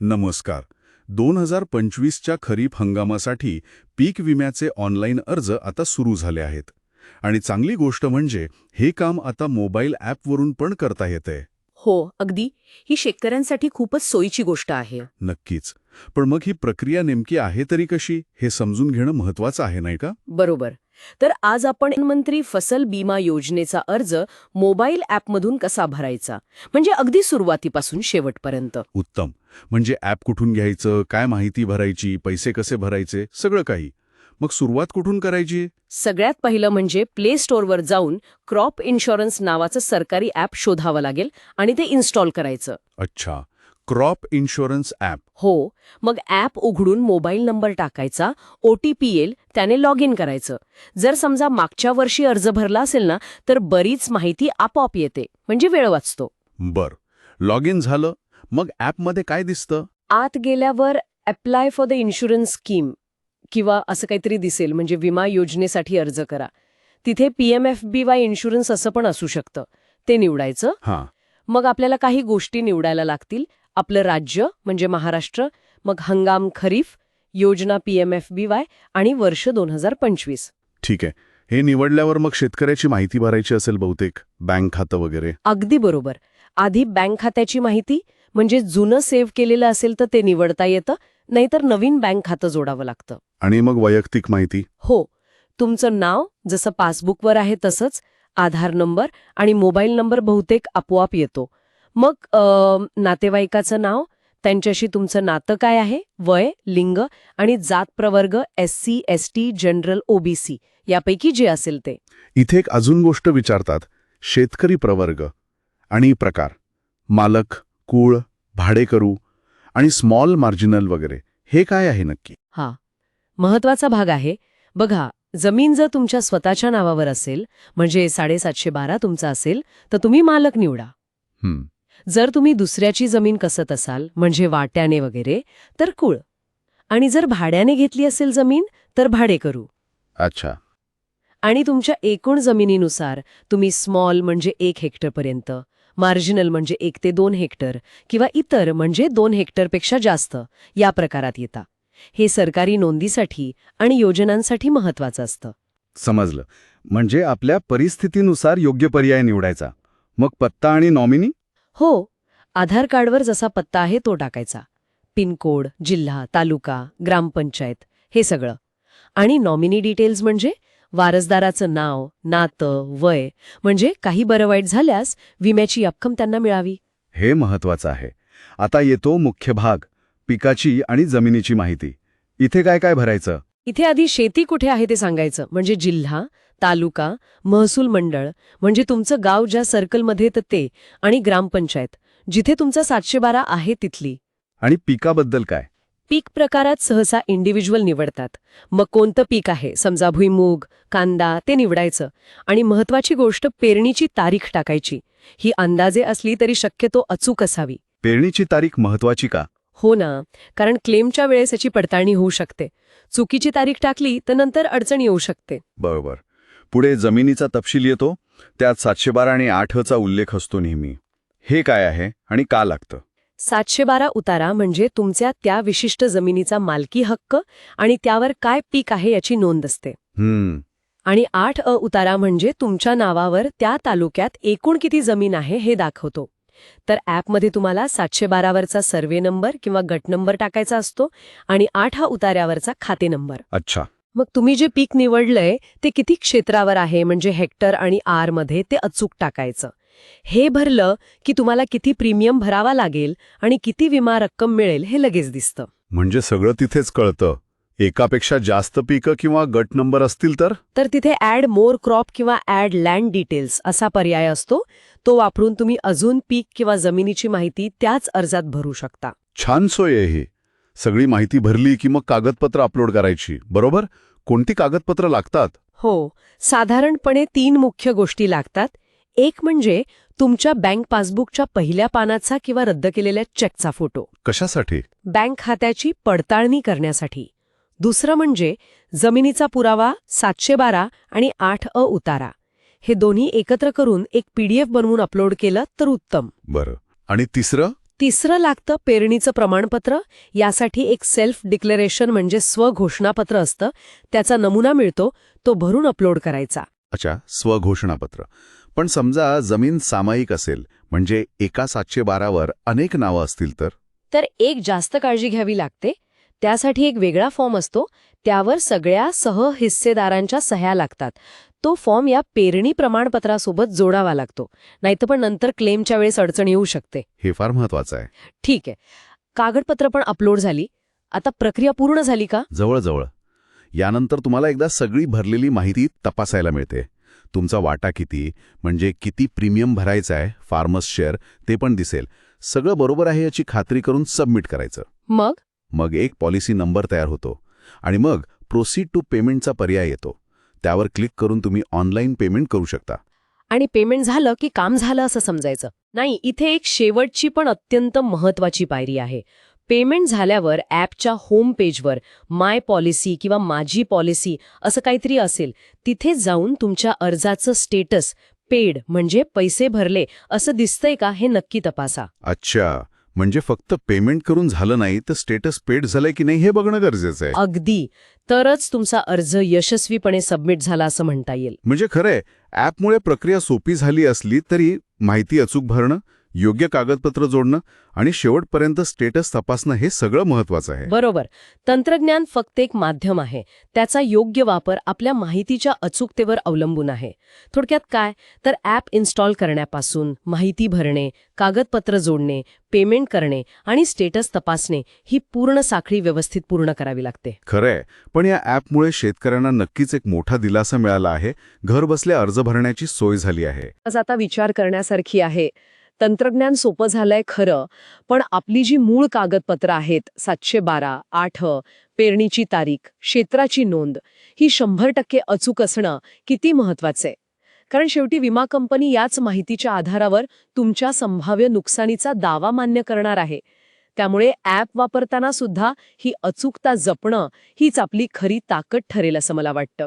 नमस्कार. दोन हजार पंचवीसच्या खरीप हंगामासाठी पीक विम्याचे ऑनलाईन अर्ज आता सुरू झाले आहेत. आणि चांगली गोष्ट म्हणजे हे काम आता मोबाईल ॲपवरून पण करता येतंय हो अगदी. ही शेतकऱ्यांसाठी खूपच सोयीची गोष्ट आहे. नक्कीच. पण मग ही प्रक्रिया नेमकी आहे तरी कशी? हे समजून घेणं महत्वाचं आहे नाही का? बरोबर. तर आज आपण मंत्री फसल बीमा योजनेचा अर्ज मोबाईल ॲपमधून कसा भरायचा? म्हणजे अगदी सुरुवातीपासून शेवटपर्यंत. उत्तम. म्हणजे ॲप कुठून घ्यायचं? काय माहिती भरायची? पैसे कसे भरायचे? सगळं काही. मग सुरुवात कुठून करायची? सगळ्यात पहिलं म्हणजे प्ले स्टोअरवर जाऊन क्रॉप इन्शुरन्स नावाचं सरकारी ॲप शोधावं लागेल आणि ते इन्स्टॉल करायचं. अच्छा. Crop insurance app. हो मग ॲप उघडून मोबाईल नंबर टाकायचा ओ टी पी येईल त्याने लॉग इन करायचं. जर समजा मागच्या वर्षी अर्ज भरला असेल ना तर बरीच माहिती आपोआप येते म्हणजे वेळ वाचतो. बर. लॉग इन झालं मग ॲपमध्ये काय दिसतं? आत गेल्यावर apply for the insurance scheme किंवा असं काहीतरी दिसेल म्हणजे विमा योजनेसाठी अर्ज करा. तिथे P M F B Y insurance असं पण असू शकतं. ते निवडायचं. हां. मग आपल्याला काही गोष्टी निवडायला लागतील. आपलं राज्य म्हणजे महाराष्ट्र मग हंगाम खरीफ योजना P M F B Y आणि वर्ष दोन हजार पंचवीस. ठीक आहे. हे निवडल्यावर मग शेतकऱ्याची माहिती भरायची असेल बहुतेक? बँक खातं वगैरे? अगदी बरोबर. आधी बँक खात्याची माहिती म्हणजे जुनं सेव्ह केलेलं असेल तर ते निवडता येतं नाहीतर नवीन बँक खातं जोडावं लागतं. आणि मग वैयक्तिक माहिती? हो. तुमचं नाव जसं पासबुकवर आहे तसंच आधार नंबर आणि मोबाईल नंबर बहुतेक आपोआप येतो. मग नातेवाईकाचं नाव त्यांच्याशी तुमचं नातं काय आहे? वय लिंग आणि जात प्रवर्ग S C S T general OBC यापैकी जे असेल ते. इथे एक अजून गोष्ट विचारतात. शेतकरी प्रवर्ग आणि प्रकार. मालक कुळ भाडेकरू आणि स्मॉल मार्जिनल वगैरे. हे काय आहे नक्की? हा. महत्त्वाचा भाग आहे. बघा जमीन जर तुमच्या स्वतःच्या नावावर असेल म्हणजे साडेसातशे बारा तुमचा असेल तर तुम्ही मालक निवडा. जर तुम्ही दुसऱ्याची जमीन कसत असाल म्हणजे वाट्याने वगैरे तर कुळ. आणि जर भाड्याने घेतली असेल जमीन तर भाडे करू. अच्छा. आणि तुमच्या एकूण जमिनीनुसार तुम्ही स्मॉल म्हणजे एक हेक्टरपर्यंत मार्जिनल म्हणजे एक ते दोन हेक्टर किंवा इतर म्हणजे दोन हेक्टरपेक्षा जास्त या प्रकारात येता. हे सरकारी नोंदीसाठी आणि योजनांसाठी महत्वाचं असतं. समजलं. म्हणजे आपल्या परिस्थितीनुसार योग्य पर्याय निवडायचा. मग पत्ता आणि नॉमिनी? हो आधार कार्डवर जसा पत्ता आहे तो टाकायचा. पिनकोड जिल्हा तालुका ग्रामपंचायत हे सगळं. आणि नॉमिनी डिटेल्स म्हणजे वारसदाराचं नाव नातं वय म्हणजे काही बरं वाईट झाल्यास विम्याची रक्कम त्यांना मिळावी. हे महत्वाचं आहे. आता येतो मुख्य भाग पिकाची आणि जमिनीची माहिती. इथे काय काय भरायचं? इथे आधी शेती कुठे आहे ते सांगायचं. म्हणजे जिल्हा तालुका महसूल मंडळ म्हणजे तुमचं गाव ज्या सर्कलमध्ये येतं ते आणि ग्रामपंचायत जिथे तुमचा सातशे बारा आहे तिथली. आणि पिकाबद्दल काय? पीक प्रकारात सहसा इंडिव्हिज्युअल निवडतात. मग कोणतं पीक आहे? समजा भुईमूग कांदा ते निवडायचं. आणि महत्वाची गोष्ट पेरणीची तारीख टाकायची. ही अंदाजे असली तरी शक्यतो अचूक असावी. पेरणीची तारीख महत्वाची का? हो ना कारण क्लेमच्या वेळेस याची पडताळणी होऊ शकते. चुकीची तारीख टाकली तर नंतर अडचण येऊ शकते. बरोबर. पुढे जमिनीचा तपशील येतो त्यात सातशे बारा आणि आठचा उल्लेख असतो नेहमी. हे काय आहे आणि का लागतं? सातशे बारा उतारा म्हणजे तुमच्या त्या विशिष्ट जमिनीचा मालकी हक्क आणि त्यावर काय पीक आहे याची नोंद असते. हम्म. आणि आठ अ उतारा म्हणजे तुमच्या नावावर त्या तालुक्यात एकूण किती जमीन आहे हे दाखवतो. तर ॲपमध्ये तुम्हाला सातशे बारावरचा सर्वे नंबर किंवा गट नंबर टाकायचा असतो आणि आठ हा उतार्यावरचा खाते नंबर. अच्छा. मग तुम्ही जे पीक निवडलंय ते किती क्षेत्रावर आहे? म्हणजे हेक्टर आणि आरमध्ये ते अचूक टाकायचं. हे भरलं की तुम्हाला किती प्रीमियम भरावा लागेल आणि किती विमा रक्कम मिळेल हे लगेच दिसतं. म्हणजे सगळं तिथेच कळतं. एकापेक्षा जास्त पिकं किंवा गट नंबर असतील तर? तर तिथे ॲड मोर क्रॉप किंवा ॲड लँड डिटेल्स असा पर्याय असतो. तो वापरून तुम्ही अजून पीक किंवा जमिनीची माहिती त्याच अर्जात भरू शकता. छान सोय आहे ही. सगळी माहिती भरली की मग कागदपत्र अपलोड करायची. बरोबर? कोणती कागदपत्र लागतात? हो साधारणपणे तीन मुख्य गोष्टी लागतात. एक म्हणजे तुमच्या बँक पासबुकच्या पहिल्या पानाचा किंवा रद्द केलेल्या चेकचा फोटो. कशासाठी? बँक खात्याची पडताळणी करण्यासाठी. दुसरं म्हणजे जमिनीचा पुरावा सातशे बारा आणि आठ अ उतारा. हे दोन्ही एकत्र करून एक पीडीएफ बनवून अपलोड केलं तर उत्तम. बरं. आणि तिसरं? तिसरं लागतं पेरणीचं प्रमाणपत्र. यासाठी एक सेल्फ डिक्लेरेशन म्हणजे स्वघोषणापत्र असतं. त्याचा नमुना मिळतो. तो भरून अपलोड करायचा. अच्छा स्वघोषणापत्र. पण समजा जमीन सामायिक असेल म्हणजे एका सातशे बारावर अनेक नावं असतील तर? तर एक जास्त काळजी घ्यावी लागते. त्यासाठी एक वेगळा फॉर्म असतो. त्यावर सगळ्या सह हिस्सेदारांच्या सह्या लागतात. तो फॉर्म या पेरणी प्रमाणपत्रासोबत जोडावा लागतो. नाहीतर पण नंतर क्लेमच्या वेळेस अडचण येऊ शकते. हे फार महत्वाचं आहे. ठीक आहे. कागदपत्र पण अपलोड झाली. आता प्रक्रिया पूर्ण झाली का? जवळजवळ. यानंतर तुम्हाला एकदा सगळी भरलेली माहिती तपासायला मिळते. तुमचा वाटा किती म्हणजे किती प्रीमियम भरायचा आहे फार्मर्स शेअर ते पण दिसेल. सगळं बरोबर आहे याची खात्री करून सबमिट करायचं. मग? मग एक पॉलिसी नंबर तयार होतो. आणि मग प्रोसीड टू पेमेंटचा पर्याय येतो. त्यावर क्लिक करून तुम्ही ऑनलाईन पेमेंट करू शकता. आणि पेमेंट झालं की काम झालं असं समजायचं. नाही इथे एक शेवटची पण अत्यंत महत्वाची पायरी आहे. पेमेंट झाल्यावर ॲपच्या होम पेजवर माय पॉलिसी किंवा माझी पॉलिसी असं काहीतरी असेल तिथे जाऊन तुमच्या अर्जाचं स्टेटस पेड म्हणजे पैसे भरले असं दिसतंय का हे नक्की तपासा. अच्छा. म्हणजे फक्त पेमेंट करून झालं नाही तर स्टेटस पेड झालंय की नाही हे बघणं गरजेचं आहे. अगदी. तरच तुमचा अर्ज यशस्वीपणे सबमिट झाला असं म्हणता येईल. म्हणजे खरंय ॲपमुळे प्रक्रिया सोपी झाली असली तरी माहिती अचूक भरणं योग्य कागदपत्र जोडणं आणि शेवटपर्यंत स्टेटस तपासणं हे सगळं महत्वाचं आहे. बरोबर. तंत्रज्ञान फक्त एक माध्यम आहे. त्याचा योग्य वापर आपल्या माहितीच्या अचूकतेवर अवलंबून आहे. थोडक्यात काय? तर ॲप इन्स्टॉल करण्यापासून माहिती भरणे कागदपत्र जोडणे पेमेंट करणे आणि स्टेटस तपासणे ही पूर्ण साखळी व्यवस्थित पूर्ण करावी लागते. खरंय. पण या ॲपमुळे शेतकऱ्यांना नक्कीच एक मोठा दिलासा मिळाला आहे. घर बसल्या अर्ज भरण्याची सोय झाली आहे. आज आता विचार करण्यासारखी आहे. तंत्रज्ञान सोपं झालंय खरं पण आपली जी मूळ कागदपत्र आहेत सातशे बारा आठ पेरणीची तारीख क्षेत्राची नोंद ही शंभर टक्के अचूक असणं किती महत्वाचं आहे कारण शेवटी विमा कंपनी याच माहितीच्या आधारावर तुमच्या संभाव्य नुकसानीचा दावा मान्य करणार आहे. त्यामुळे ॲप वापरताना सुद्धा ही अचूकता जपणं हीच आपली खरी ताकद ठरेल असं मला वाटतं.